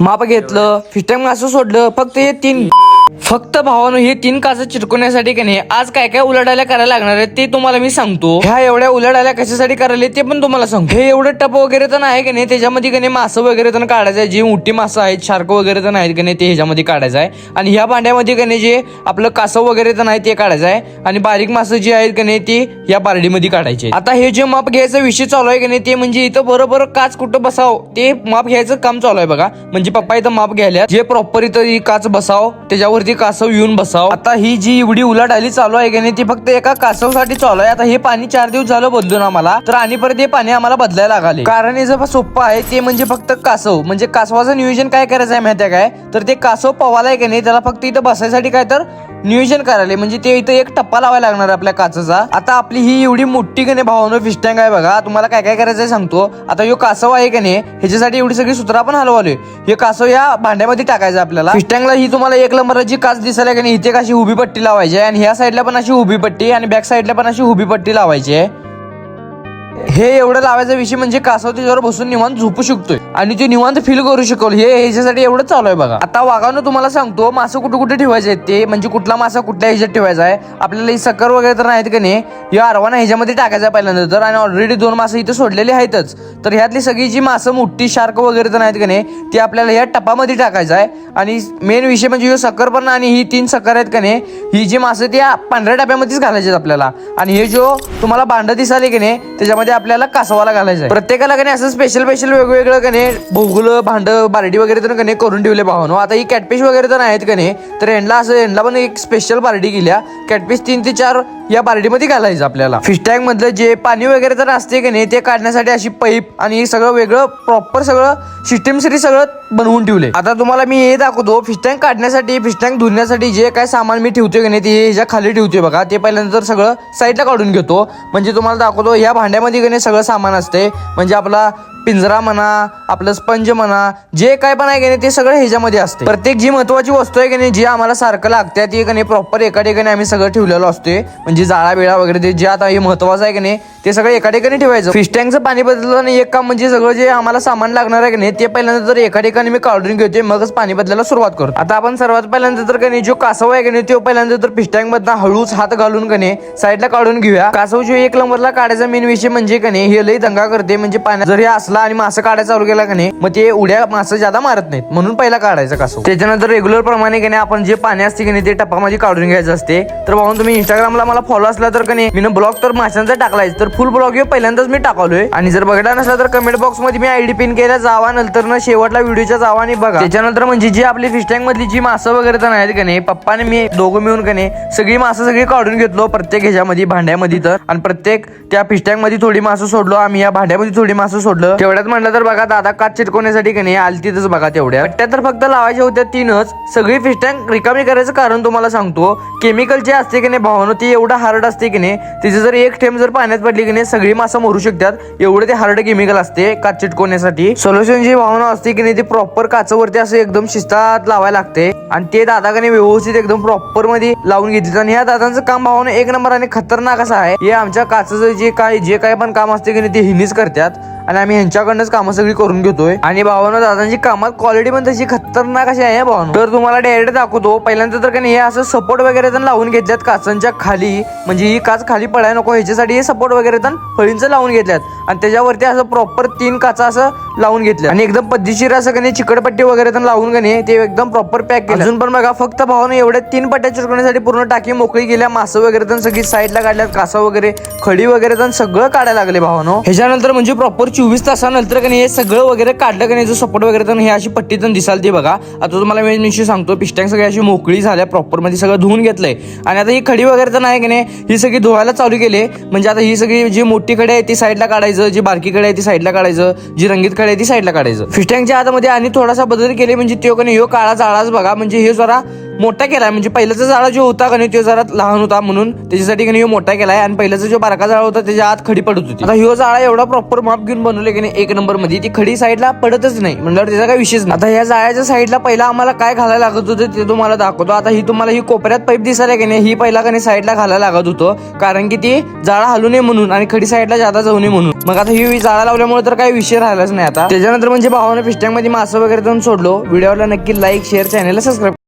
माप घेतलं फिस्टम असं सोडलं फक्त हे तीन फक्त भावानं हे तीन काच चिटकवण्यासाठी की नाही आज काय काय उलाढाल्या करायला लागणार आहे ते तुम्हाला मी सांगतो. ह्या एवढ्या उलाढाल्या कशासाठी करायला ते पण तुम्हाला सांगतो. हे एवढं टप वगैरे तर आहे की नाही त्याच्यामध्ये की नाही मासं वगैरे तर काढायचं आहे जे मोठी मासं आहेत शार्क वगैरे तर नाहीत की नाही ते ह्याच्यामध्ये काढायचं आहे. आणि ह्या भांड्यामध्ये का नाही जे आपलं कासव वगैरे तर नाही ते काढायचं आहे. आणि बारीक मासं जी आहेत की नाही ते या बारडीमध्ये काढायची आता हे जे माप घ्यायचं विषय चालू आहे की नाही ते म्हणजे इथं बरोबर काच कुठं बसाव ते माप घ्यायचं काम चालू आहे बघा. म्हणजे पप्पा इथं माप घ्यायला जे प्रॉपर इथं काच बसाव त्याच्यावरती कासव येऊन बसाव. आता ही जी एवढी उलाढाली चालू आहे की नाही ती फक्त एका कासवसाठी चालू आहे. आता हे पाणी चार दिवस झालं बदलून आम्हाला. तर आणि परत हे पाणी आम्हाला बदलायला लागले. कारण हे जर सोपं आहे ते म्हणजे फक्त कासव. म्हणजे कासवाचं नियोजन काय करायचं आहे माहिती आहे काय? तर ते कासव पवाला आहे की नाही त्याला फक्त इथं बसायसाठी काय तर नियोजन करायला. म्हणजे ते इथं एक टप्पा लावायला लागणार आपल्या काचाचा. आता आपली ही एवढी मोठी कने भावनो फिश टँक आहे बघा. तुम्हाला काय काय करायचं सांगतो. आता यो कासव आहे का नाही ह्याच्यासाठी एवढी सगळी सूत्र आपण हलवलोय. हे कासव या भांड्यामध्ये टाकायचं आपल्याला. फिश टँकला ही तुम्हाला एक नंबर जी काच दिसायला की नाही इथे कशी उभी पट्टी लावायची आणि ह्या साईडला पण अशी उभी पट्टी आणि बॅक साईडला पण अशी उभी पट्टी लावायची आहे. हे एवढं लावायचा विषय म्हणजे कासव बसून निवांत झोपू शकतोय. आणि ते निवांत फील करू शकल. हे ह्याच्यासाठी एवढं चालू आहे बघा. आता वाघानं तुम्हाला सांगतो मासा कुठे कुठे ठेवायचे आहेत ते. म्हणजे कुठला मासा कुठल्या ह्याच्यात ठेवायचा आहे. आपल्याला ही सक्कर वगैरे तर नाहीत का नाही या अर्वाना ह्याच्यामध्ये टाकायचा पहिल्यांदा तर. आणि ऑलरेडी दोन मासं इथे सोडलेली आहेतच. तर ह्यातली सगळी जी मासं मोठी शार्क वगैरे तर नाहीत का नाही ती आपल्याला या टपामध्ये टाकायचं आहे. आणि मेन विषय म्हणजे ह्यो सकर पण आणि ही तीन सक्कर आहेत का नाही ही जी मासं ती पांढऱ्या डब्यामध्येच घालायचे आहेत आपल्याला. आणि हे जो तुम्हाला भांड दिसाले की नाही त्याच्यामध्ये आपल्याला कासवाला घालायचं आहे प्रत्येकाला कने असं स्पेशल स्पेशल वेगवेगळं कने भोगल भांड बारडी वगैरे तर कने करून ठेवले भावानो. आता ही कॅटफिश वगैरे तर आहेत कने तर यांना असं यांना पण एक स्पेशल पार्टी केल्या. कॅटफिश तीन ते चार या बारडीमध्ये घालायचं आपल्याला. फिश टँक मधलं जे पाणी वगैरे तर असते की नाही ते काढण्यासाठी अशी पाईप आणि सगळं वेगळं प्रॉपर सगळं सिस्टीम सिरी सगळं बनवून ठेवले. आता तुम्हाला मी हे दाखवतो फिश टँक काढण्यासाठी फिश टँक धुण्यासाठी जे काय सामान मी ठेवतोय की नाही ते ह्याच्या खाली ठेवतोय बघा. ते पहिल्यांदा तर सगळं साईडला काढून घेतो. म्हणजे तुम्हाला दाखवतो ह्या भांड्यामध्ये की नाही सगळं सामान असते म्हणजे आपला पिंजरा म्हणा आपलं स्पंज म्हणा जे काय पण आहे की नाही ते सगळं ह्याच्यामध्ये असते. प्रत्येक जी महत्वाची वस्तू आहे की नाही जी आम्हाला सारखं लागते ती की नाही प्रॉपर एका ठिकाणी आम्ही सगळं ठेवलेलं असते. म्हणजे जाळा बिळा वगैरे ते जे आता हे महत्वाचं आहे की नाही ते सगळं एका ठिकाणी ठेवायचं फिश टँकचं पाणी बदललं एक काम म्हणजे सगळं जे आम्हाला सामान लागणार आहे की नाही ते पहिल्यांदा तर एका ठिकाणी मी काढून घेतोय मगच पाणी बदलायला सुरुवात करतो. आता आपण सर्वात पहिल्यांदा तर का नाही जो कासव आहे की नाही तो पहिल्यांदा तर फिश टँक मधनं हळूच हात घालून का नाही साईडला काढून घेऊया. कासव जो एक नंबरला काढायचा मेन विषय म्हणजे का नाही हे लई दंगा करते. म्हणजे पाण्यात जर हे असला आणि मासा काढायला चालू केला का नाही मग ते उड्या मासा ज्यादा मारत नाहीत. म्हणून पहिला काढायचं कासव त्याच्यानंतर रेग्युलर प्रमाणे की नाही आपण जे पाणी असते की नाही ते माझी काढून घ्यायचं असते. तर भाऊन तुम्ही इंस्टाग्रामला मला फॉलो असला तर का नाही मी ब्लॉग तर माशांचा टाकलाय तर फुल ब्लॉग हे पहिल्यांदाच मी टाकलोय. आणि जर बघायला नसला तर कमेंट बॉक्समध्ये मी आयडी पिन केला जावा नंतर ना शेवटला व्हिडिओच्या जावा आणि बघा. त्याच्यानंतर म्हणजे जी आपली फिश टँक मधली जी मासं वगैरे तर नाहीत का नाही पप्पाने मी दोघं मिळून का नाही सगळी मासं सगळी काढून घेतलो प्रत्येक ह्याच्यामध्ये भांड्यामध्ये तर. आणि प्रत्येक त्या फिश टँकमध्ये थोडी मासं सोडलो आम्ही या भांड्यामध्ये थोडी मासं सोडलं. तेवढ्यात म्हटलं तर बघा दादा काच चिटकोण्यासाठी की नाही आलतीतच बघा तेवढ्या. त्या तर फक्त लावायच्या होत्या तीनच. सगळी फिश टँक रिकामी करायचं कारण तुम्हाला सांगतो केमिकल जे असते की नाही भावनो ती एवढं हार्ड असते की नाही तिची जर एक थेंब जर पाण्यात पडली की नाही सगळी मासा मरू शकतात. एवढं ते हार्ड केमिकल असते काच चिटकवण्यासाठी सोल्युशन जी भावना असते की नाही ती प्रॉपर काचावरती असं एकदम शिस्तात लावायला लागते. आणि ते दादाकडे व्यवस्थित एकदम प्रॉपरमध्ये लावून घेतली आणि ह्या दादांचं काम भावना एक नंबर आणि खतरनाक असं आहे. हे आमच्या काचाचं जे काय जे काय पण काम असते की नाही ते हिनीच करतात. आणि आम्ही यांच्याकडनंच कामं सगळी करून घेतोय. आणि भावानं दादांची कामात क्वालिटी पण तशी खतरनाक अशी आहे भावानं. तर तुम्हाला डायरेक्ट दाखवतो पहिल्यांदा तर का नाही हे असं सपोर्ट वगैरे तर लावून घेतल्यात काचांच्या खाली. म्हणजे ही काच खाली पडायला नको ह्याच्यासाठी हे सपोर्ट वगैरे तर फळींचं लावून घेतल्यात. आणि त्याच्यावरती असं प्रॉपर तीन काचा असं लावून घेतल्या आणि एकदम पद्धतशीर असं का नाही चिकटपट्टी वगैरे तर लावून का नाही ते एकदम प्रॉपर पॅक केलं अजून पण बघा फक्त भावानं एवढ्या तीन पट्ट्या चिरकण्यासाठी पूर्ण टाकी मोकळी गेल्या मासं वगैरे तर सगळी साईडला काढल्यात कासा वगैरे खडी वगैरे तर सगळं काढायला लागले भावानो. ह्याच्यानंतर म्हणजे प्रॉपर चोवीस तासानंतर का नाही हे सगळं वगैरे काढलं की नाही जो सपोर्ट वगैरे तर हे अशी पट्टी तर दिसाल ती बघा. आता तुम्हाला मी निश्चित सांगतो पिस्टँग सगळी अशी मोकळी झाल्या प्रॉपरमध्ये सगळं धुवून घेतलंय. आणि आता ही खडी वगैरे तर नाही की नाही ही सगळी धुवायला चालू केली. म्हणजे आता ही सगळी जी मोठी खडी आहे ती साईडला काढायचं जी बारकी खडी आहे ती साईडला काढायचं जी रंगीत खडी आहे ती साईडला काढायचं. फिस्टँगच्या आतमध्ये आणि थोडासा बदल केले म्हणजे तो का ह्यो काळा जाळाच बघा. म्हणजे हे जरा मोठा केलाय. म्हणजे पहिल्याचा जाळा जो होता का नाही तो जरा लहान होता म्हणून त्याच्यासाठी का मोठा केलाय. आणि पहिल्याचा जो बारका जाळा होता त्याच्या आत खडी पडत होती. आता ह्यो जाळा एवढा प्रॉपर माप घेऊन बनवले की नाही एक नंबरमध्ये ती खडी साईडला पडतच नाही. म्हणल्यावर त्याचा काही विषयच नाही. आता ह्या जाळ्याच्या साईडला पहिला आम्हाला काय घालायला लागत होतं ते तुम्हाला दाखवतो. आता ही तुम्हाला ही कोपऱ्यात पाईप दिसायला की नाही ही पहिला का नाही साईडला घालायला लागत होतं. कारण की ती जाळा हलू नये म्हणून आणि खडी साईडला जादा जाऊ नये म्हणून. मग आता ही जाळा लावल्यामुळे तर काही विषय राहिलाच नाही आता. त्याच्यानंतर म्हणजे भावानं मध्ये मासं वगैरे जाऊन सोडलो. व्हिडिओला नक्की लाईक शेअर चॅनलला सबस्क्राईब